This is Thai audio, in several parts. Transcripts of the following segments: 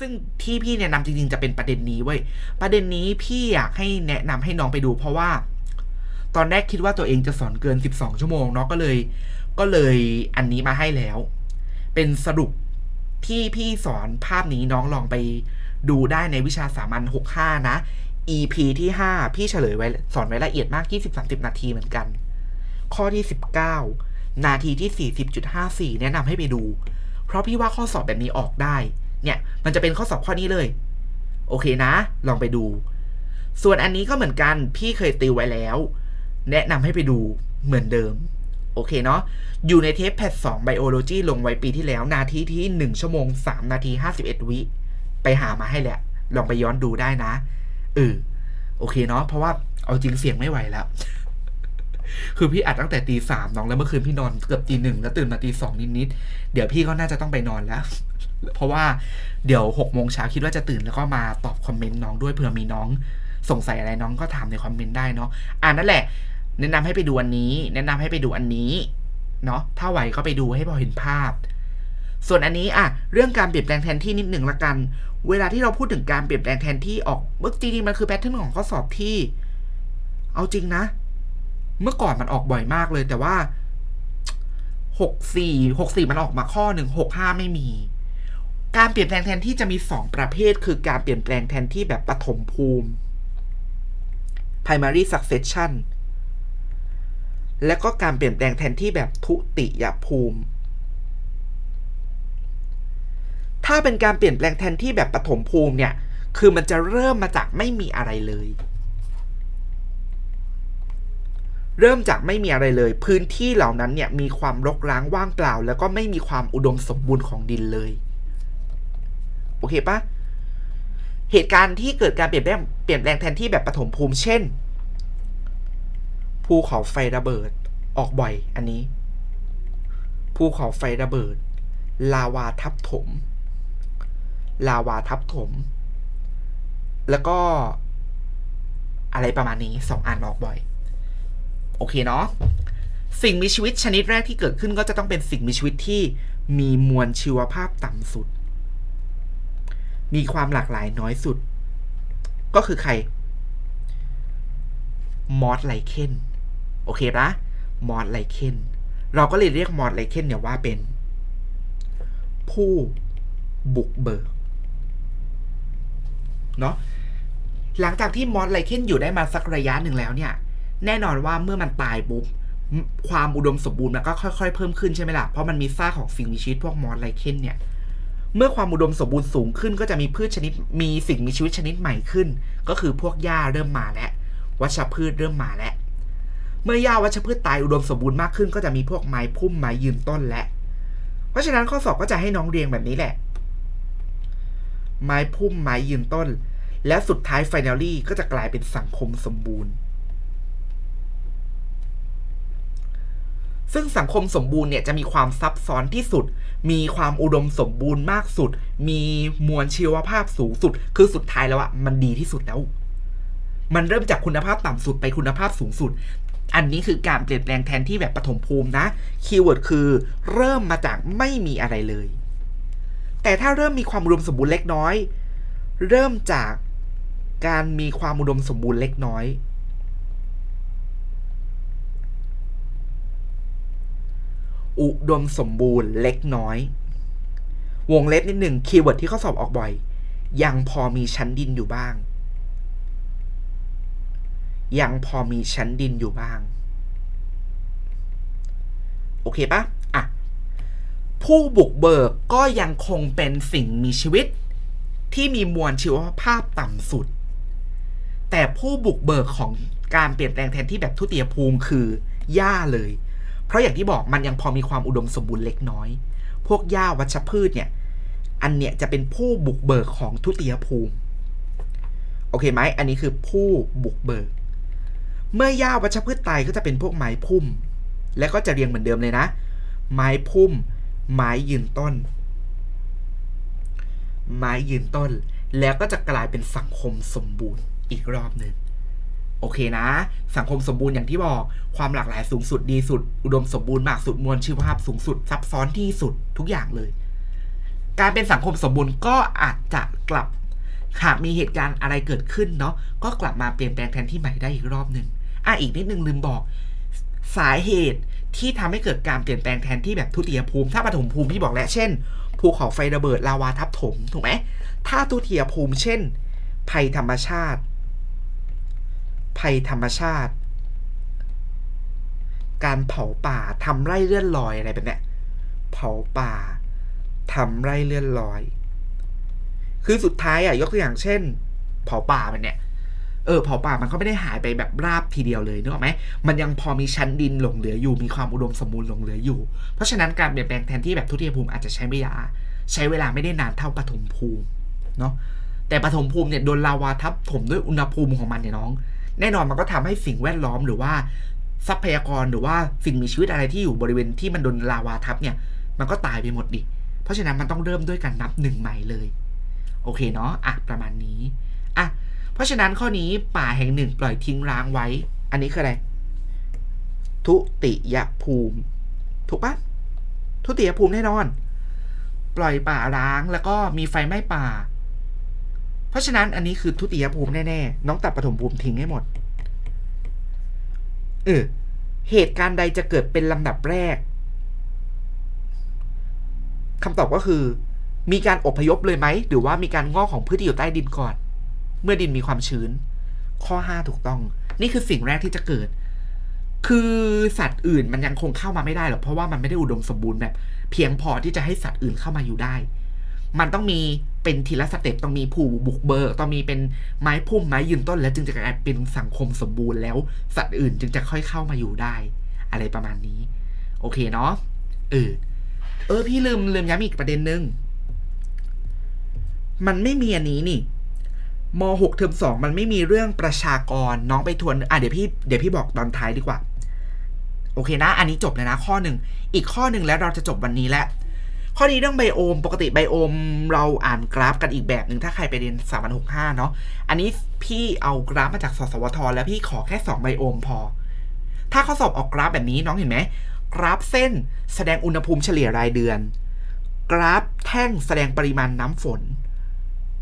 ซึ่งที่พี่แนะนำจริงๆจะเป็นประเด็นนี้เว้ย ประเด็นนี้พี่อยากให้แนะนำให้น้องไปดู เพราะว่า ตอนแรกคิดว่าตัวเองจะสอนเกิน 12 ชั่วโมงเนาะก็เลย ก็เลยอันนี้มาให้แล้ว เป็นสรุปที่พี่สอนภาพนี้น้องลองไปดูได้ในวิชาสามัญ65 นะ EP ที่ 5 พี่เฉลยไว้สอนไว้ละเอียดมาก 20-30 นาทีเหมือนกัน ข้อที่ 19 นาทีที่ 40.54 แนะนำให้ไปดู เพราะพี่ว่าข้อสอบแบบนี้ออกได้ เนี่ย มันจะเป็นข้อสอบข้อนี้เลย โอเคนะ ลองไปดู ส่วนอันนี้ก็เหมือนกัน พี่เคยติวไว้แล้ว แนะนำให้ไปดูเหมือนเดิม โอเคเนาะ อยู่ในเทปแพท2 Biology ลงไว้ปีที่แล้ว นาทีที่ 1 ชั่วโมง 3 นาที 51 วิ ไปหามาให้แหละ ลองไปย้อนดูได้นะ เออ โอเคเนาะ เพราะว่าเอาจริงเสียงไม่ไหวแล้ว คือพี่อัดตั้งแต่ตีสามน้องแล้วเมื่อคืนพี่นอนเกือบตีหนึ่งแล้วตื่นมาตีสองนิดๆเดี๋ยวพี่ก็น่าจะต้องไปนอนแล้ว เพราะว่าเดี๋ยวหกโมงเช้าคิดว่าจะตื่นแล้วก็มาตอบคอมเมนต์น้องด้วยเผื่อมีน้องสงสัยอะไรน้องก็ถามในคอมเมนต์ได้เนาะอ่านั่นแหละ แนะนำให้ไปดูอันนี้ แนะนำให้ไปดูอันนี้เนาะถ้าไหวก็ไปดูให้พอเห็นภาพ ส่วนอันนี้อะเรื่องการเปลี่ยนแปลงแทนที่นิดหนึ่งละกัน เวลาที่เราพูดถึงการเปลี่ยนแปลงแทนที่ออกเมื่อจริงๆมันคือแพทเทิร์นของข้อสอบที่ เอาจริงนะ เมื่อก่อนมันออกบ่อยมากเลย แต่ว่าหกสี่หกสี่มันออกมาข้อหนึ่งหกห้าไม่มี การเปลี่ยนแปลงแทนที่จะมีสองประเภท คือการเปลี่ยนแปลงแทนที่แบบปฐมภูมิ primary succession และก็การเปลี่ยนแปลงแทนที่แบบทุติยภูมิ ถ้าเป็นการเปลี่ยนแปลงแทนที่แบบปฐมภูมิเนี่ย คือมันจะเริ่มมาจากไม่มีอะไรเลย เริ่มจากไม่มีอะไรเลย พื้นที่เหล่านั้นเนี่ยมีความรกร้างว่างเปล่า แล้วก็ไม่มีความอุดมสมบูรณ์ของดินเลย โอเคปะเหตุการณ์ที่เกิดการเปลี่ยนแปลงเปลี่ยนแปลงแทนที่แบบปฐมภูมิเช่น ภูเขาไฟระเบิดออกบ่อย อันนี้ ภูเขาไฟระเบิด ลาวาทับถม ลาวาทับถม แล้วก็ อะไรประมาณนี้สองอันออกบ่อย โอเคเนาะสิ่งมีชีวิตชนิดแรกที่เกิดขึ้นก็จะต้องเป็นสิ่งมีชีวิตที่มีมวลชีวภาพต่ำสุด มีความหลากหลายน้อยสุด ก็คือใคร มอสไลเคนโอเคปะมอสไลเคนเราก็เลยเรียกมอสไลเคนเนี่ยว่าเป็น ผู้บุกเบิกเนาะหลังจากที่มอสไลเคนอยู่ได้มาสักระยะหนึ่งแล้วเนี่ย แน่นอนว่าเมื่อมันตายปุ๊บความอุดมสมบูรณ์มันก็ค่อยๆ เพิ่มขึ้นใช่ไหมล่ะ เพราะมันมีซากของสิ่งมีชีวิตพวกมอสไลเคนเนี่ย เมื่อความอุดมสมบูรณ์สูงขึ้นก็จะมีพืชชนิด มีสิ่งมีชีวิตชนิดใหม่ขึ้น ก็คือพวกหญ้าเริ่มมาแล้ว วัชพืชเริ่มมาแล้ว เมื่อหญ้าวัชพืชตายอุดมสมบูรณ์มากขึ้น ก็จะมีพวกไม้พุ่มไม้ยืนต้นและ เพราะฉะนั้นข้อสอบก็จะให้น้องเรียงแบบนี้แหละ ไม้พุ่มไม้ยืนต้น และสุดท้ายไฟแนลลี่ก็จะกลายเป็นสังคมสมบูรณ์ ซึ่งสังคมสมบูรณ์เนี่ยจะมีความซับซ้อนที่สุด มีความอุดมสมบูรณ์มากสุด มีมวลชีวภาพสูงสุด คือสุดท้ายแล้วอะมันดีที่สุดแล้ว มันเริ่มจากคุณภาพต่ำสุดไปคุณภาพสูงสุด อันนี้คือการเปลี่ยนแปลงแทนที่แบบปฐมภูมินะ คีย์เวิร์ดคือเริ่มมาจากไม่มีอะไรเลย แต่ถ้าเริ่มมีความอุดมสมบูรณ์เล็กน้อย เริ่มจากการมีความอุดมสมบูรณ์เล็กน้อย อุดมสมบูรณ์เล็กน้อย วงเล็บนิดหนึ่งคีย์เวิร์ดที่เขาสอบออกบ่อย ยังพอมีชั้นดินอยู่บ้าง ยังพอมีชั้นดินอยู่บ้าง โอเคปะอะ ผู้บุกเบิกก็ยังคงเป็นสิ่งมีชีวิต ที่มีมวลชีวภาพต่ำสุด แต่ผู้บุกเบิกของการเปลี่ยนแปลงแทนที่แบบทุติยภูมิคือหญ้าเลย เพราะอย่างที่บอกมันยังพอมีความอุดมสมบูรณ์เล็กน้อย พวกหญ้าวัชพืชเนี่ย อันเนี้ยจะเป็นผู้บุกเบิกของทุติยภูมิ โอเคไหม อันนี้คือผู้บุกเบิก เมื่อหญ้าวัชพืชตายก็จะเป็นพวกไม้พุ่ม และก็จะเรียงเหมือนเดิมเลยนะ ไม้พุ่ม ไม้ยืนต้น ไม้ยืนต้น แล้วก็จะกลายเป็นสังคมสมบูรณ์อีกรอบหนึ่ง โอเคนะ สังคมสมบูรณ์อย่างที่บอก ความหลากหลายสูงสุดดีสุด อุดมสมบูรณ์มากสุดมวลชีวภาพสูงสุด ซับซ้อนที่สุดทุกอย่างเลย การเป็นสังคมสมบูรณ์ก็อาจจะกลับหากมีเหตุการณ์อะไรเกิดขึ้นเนาะก็กลับมาเปลี่ยนแปลงแทนที่ใหม่ได้อีกรอบหนึ่งอะอีกนิดนึงลืมบอก สาเหตุที่ทำให้เกิดการเปลี่ยนแปลงแทนที่แบบทุติยภูมิ ถ้าปฐมภูมิพี่บอกแล้วเช่นภูเขาไฟระเบิดลาวาทับถมถูกไหมถ้าทุติยภูมิเช่น ภัยธรรมชาติ ภัยธรรมชาติ การเผาป่าทำไร่เลื่อนลอยอะไรแบบเนี้ยเผาป่าทำไร่เลื่อนลอย คือสุดท้ายอะยกตัวอย่างเช่น เผาป่ามันเนี่ยเออเผาป่ามันก็ไม่ได้หายไปแบบราบทีเดียวเลยนึกออกไหมมันยังพอมีชั้นดินหลงเหลืออยู่มีความอุดมสมบูรณ์หลงเหลืออยู่ เพราะฉะนั้นการเปลี่ยนแปลงแทนที่แบบทุติยภูมิอาจจะใช้เวลาใช้เวลาไม่ได้นานเท่าปฐมภูมิเนาะแต่ปฐมภูมิเนี่ยโดนลาวาทับถมด้วยอุณหภูมิของมันเนี่ยน้อง แน่นอนมันก็ทำให้สิ่งแวดล้อมหรือว่าทรัพยากรหรือว่าสิ่งมีชีวิตอะไรที่อยู่บริเวณที่มันโดนลาวาทับเนี่ยมันก็ตายไปหมดดิ เพราะฉะนั้นมันต้องเริ่มด้วยการนับหนึ่งใหม่เลย โอเคเนาะอะประมาณนี้อะเพราะฉะนั้นข้อนี้ป่าแห่งหนึ่งปล่อยทิ้งร้างไว้ อันนี้คืออะไร ทุติยภูมิ ถูกปะทุติยภูมิแน่นอน ปล่อยป่าร้างแล้วก็มีไฟไหม้ป่า เพราะฉะนั้นอันนี้คือทุติยภูมิแน่ๆ น้องตัดปฐมภูมิทิ้งให้หมด เออ เหตุการณ์ใดจะเกิดเป็นลำดับแรกคำตอบก็คือ มีการอพยพเลยไหม หรือว่ามีการงอกของพืชที่อยู่ใต้ดินก่อน เมื่อดินมีความชื้น ข้อ 5 ถูกต้อง นี่คือสิ่งแรกที่จะเกิด คือสัตว์อื่นมันยังคงเข้ามาไม่ได้หรอกเพราะว่ามันไม่ได้อุดมสมบูรณ์แบบ เพียงพอที่จะให้สัตว์อื่นเข้ามาอยู่ได้ มันต้องมี เป็นทีละสเต็ปต้องมีผู้บุกเบิกต้องมีเป็นไม้พุ่มไม้ยืนต้น แล้วจึงจะกลายเป็นสังคมสมบูรณ์แล้วสัตว์อื่นจึงจะค่อยเข้ามาอยู่ได้ อะไรประมาณนี้ โอเคเนาะเออเออ พี่ลืมลืมย้ำอีกประเด็นหนึ่งมันไม่มีอันนี้นี่มหกเทอมสองมันไม่มีเรื่องประชากรน้องไปทวนอะเดี๋ยวพี่เดี๋ยวพี่บอกตอนท้ายดีกว่า โอเคนะ อันนี้จบเลยนะข้อหนึ่ง อีกข้อหนึ่งแล้วเราจะจบวันนี้แล้ว ข้อนี้เรื่องไบโอม ปกติไบโอม เราอ่านกราฟกันอีกแบบหนึ่งถ้าใครไปเรียนสามัญหกห้าเนาะอันนี้พี่เอากราฟมาจากสสวท แล้วพี่ขอแค่สองไบโอมพอ ถ้าข้อสอบออกกราฟแบบนี้น้องเห็นไหมกราฟเส้นแสดงอุณหภูมิเฉลี่ยรายเดือน กราฟแท่งแสดงปริมาณน้ำฝน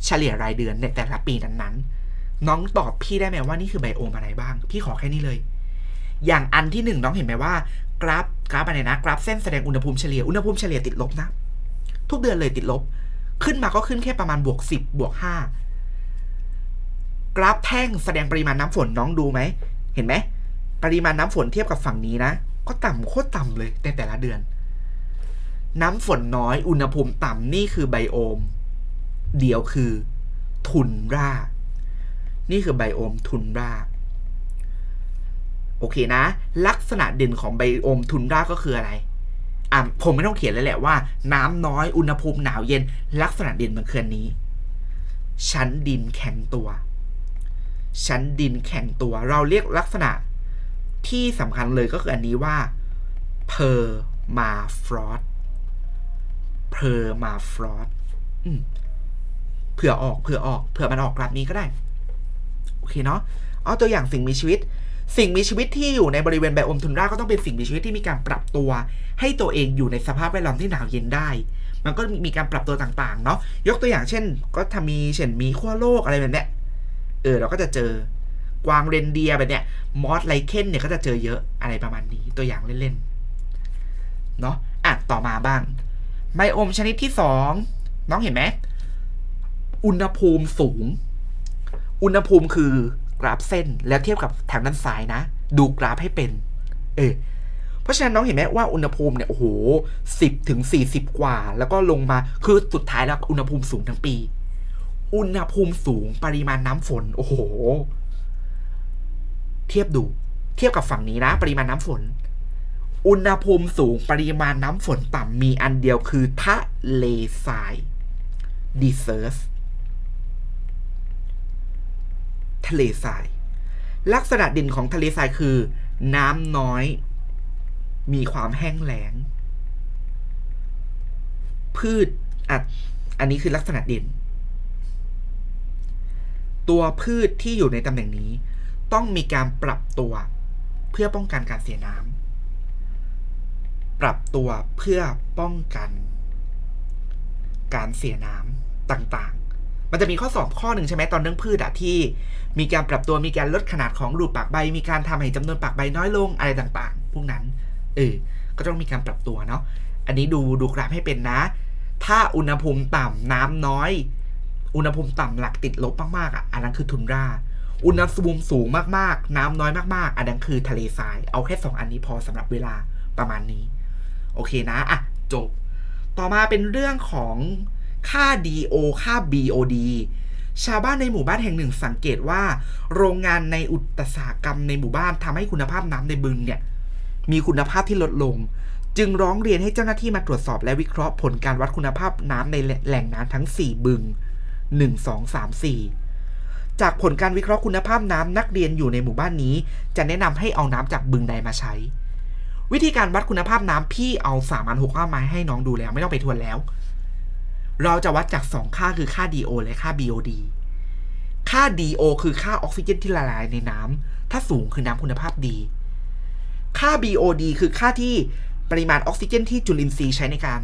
เฉลี่ยรายเดือนในแต่ละปีนั้นๆ น้องตอบพี่ได้ไหมว่านี่คือไบโอมอะไรบ้าง พี่ขอแค่นี้เลย อย่างอันที่หนึ่งน้องเห็นไหมว่า กราฟกราฟอะไรนะ กราฟเส้นแสดงอุณหภูมิเฉลี่ยอุณหภูมิเฉลี่ยติดลบนะ ทุกเดือนเลยติดลบ ขึ้นมาก็ขึ้นแค่ประมาณบวกสิบบวกห้ากราฟแท่งแสดงปริมาณน้ำฝนน้องดูไหม เห็นไหม ปริมาณน้ำฝนเทียบกับฝั่งนี้นะ ก็ต่ำโคตรต่ำเลยในแต่ละเดือน น้ำฝนน้อย อุณหภูมิต่ำนี่คือไบโอม เดียวคือ ทุนรานี่คือไบโอมทุนราโอเคนะ ลักษณะเด่นของไบโอมทุนราก็คืออะไร อะผมไม่ต้องเขียนเลยแหละว่า น้ำน้อยอุณหภูมิหนาวเย็น ลักษณะด่นมันคืออันนี้ ชั้นดินแข็งตัว ชั้นดินแข็งตัว เราเรียกลักษณะที่สำคัญเลยก็คืออันนี้ว่า per m a f r o s t per m a f r o s t อืมเผื่อออกเผื่อออกเผื่อมันออกกราฟนี้ก็ได้ โอเคเนาะเอาตัวอย่างสิ่งมีชีวิต สิ่งมีชีวิตที่อยู่ในบริเวณไบโอมทุนราก็ต้องเป็นสิ่งมีชีวิตที่มีการปรับตัว ให้ตัวเองอยู่ในสภาพแวดล้อมที่หนาวเย็นได้ มันก็มีการปรับตัวต่างๆ เนาะยกตัวอย่างเช่น ก็ทำมีเช่นมีขั้วโลกอะไรแบบเนี้ยเออเราก็จะเจอกวางเรนเดียแบบเนี้ยมอสไลเคนเนี่ยก็จะเจอเยอะอะไรประมาณนี้ตัวอย่างเล่นๆเนาะอะต่อมาบ้างไบโอมชนิดที่สองน้องเห็นไหมอุณหภูมิสูง อุณหภูมิคือ กราฟเส้น แล้วเทียบกับทางด้านซ้ายนะ ดูกราฟให้เป็น เออเพราะฉะนั้นน้องเห็นไหมว่าอุณหภูมิเนี่ยโอ้โหสิบถึงสี่สิบกว่า แล้วก็ลงมาคือสุดท้ายแล้วอุณหภูมิสูงทั้งปี อุณหภูมิสูงปริมาณน้ำฝน โอ้โห เทียบดู เทียบกับฝั่งนี้นะ ปริมาณน้ำฝน อุณหภูมิสูงปริมาณน้ำฝนต่ำมีอันเดียวคือทะเลทรายดีเซอร์ทะเลทราย ลักษณะเด่นของทะเลทรายคือ น้ำน้อย มีความแห้งแล้ง พืชอะอันนี้คือลักษณะเด่น ตัวพืชที่อยู่ในตำแหน่งนี้ ต้องมีการปรับตัวเพื่อป้องกันการเสียน้ำปรับตัวเพื่อป้องกัน การเสียน้ำต่างๆ มันจะมีข้อสอบข้อหนึ่งใช่ไหมตอนเรื่องพืชอะที่ มีการปรับตัวมีการลดขนาดของรูปปากใบ มีการทำให้จำนวนปากใบน้อยลงอะไรต่างๆ พวกนั้นเออก็ต้องมีการปรับตัวเนาะอันนี้ดูดูกราฟให้เป็นนะ ถ้าอุณหภูมิต่ำน้ำน้อย อุณหภูมิต่ำหลักติดลบมากๆอะอันนั้นคือทุนราอุณหภูมิสูงมากๆ น้ำน้อยมากๆ อันนั้นคือทะเลทราย เอาแค่สองอันนี้พอสำหรับเวลาประมาณนี้ โอเคนะ อะ จบ ต่อมาเป็นเรื่องของ ค่า DO ค่า BOD ชาวบ้านในหมู่บ้านแห่งหนึ่งสังเกตว่า โรงงานในอุตสาหกรรมในหมู่บ้านทำให้คุณภาพน้ำในบึงเนี่ยมีคุณภาพที่ลดลง จึงร้องเรียนให้เจ้าหน้าที่มาตรวจสอบและวิเคราะห์ผลการวัดคุณภาพน้ำในแหล่งน้ำทั้ง 4 บึง 1 2 3 4 จากผลการวิเคราะห์คุณภาพน้ำนักเรียนอยู่ในหมู่บ้านนี้ จะแนะนำให้เอาน้ำจากบึงใดมาใช้ วิธีการวัดคุณภาพน้ำพี่เอาสามัญหกข้ามาให้น้องดูแล้ว ไม่ต้องไปทวนแล้ว เราจะวัดจาก 2 ค่าคือค่า DO และค่า BOD ค่า DO คือค่าออกซิเจนที่ละลายในน้ำ ถ้าสูงคือน้ำคุณภาพดี ค่า BOD คือค่าที่ปริมาณออกซิเจนที่จุลินทรีย์ใช้ในการ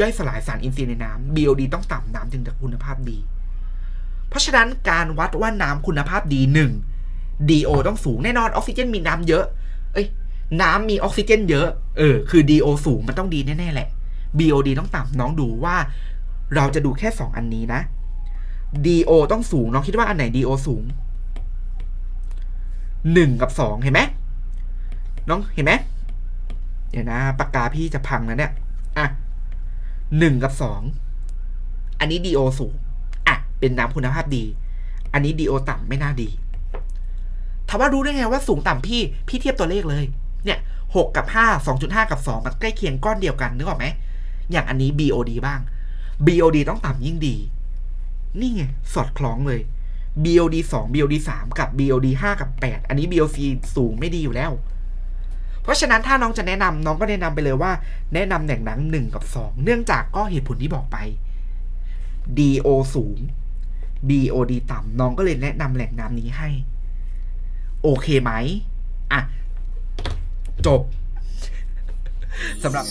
ย่อยสลายสารอินทรีย์ในน้ำ BOD ต้องต่ำน้ำจึงจะคุณภาพดี เพราะฉะนั้นการวัดว่าน้ำคุณภาพดี1 DO ต้องสูงแน่นอนออกซิเจนมีน้ำเยอะ เอ้ย น้ำมีออกซิเจนเยอะ เออ คือ DO สูงมันต้องดีแน่ๆแหละ BOD ต้องต่ำน้องดูว่า เราจะดูแค่ 2 อันนี้นะ DO ต้องสูง น้องคิดว่าอันไหน DO สูง 1 กับ 2 เห็นไหมน้องเห็นไหมเดี๋ยวนะปากกาพี่จะพังแล้วเนี่ยอะ1กับ2อันนี้ DO สูงอะเป็นน้ำคุณภาพดี อันนี้ DO ต่ำไม่น่าดีถามว่ารู้ได้ไงว่าสูงต่ำพี่พี่เทียบตัวเลขเลย เนี่ยหกกับห้าสองจุดห้ากับสองมันใกล้เคียงก้อนเดียวกันนึกออกไหมอย่างอันนี้ BOD บ้าง BOD ต้องต่ำยิ่งดี นี่ไง สอดคล้องเลย BOD 2 BOD 3 กับ BOD 5 กับ 8 อันนี้ BOC สูงไม่ดีอยู่แล้ว เพราะฉะนั้นถ้าน้องจะแนะนำน้องก็แนะนำไปเลยว่า แนะนำแหล่งน้ำหนึ่งกับ 2 เนื่องจากก็เหตุผลที่บอกไป DO สูง BOD ต่ำน้องก็เลยแนะนำแหล่งน้ำนี้ให้ โอเคไหม อะ จบสำหรับ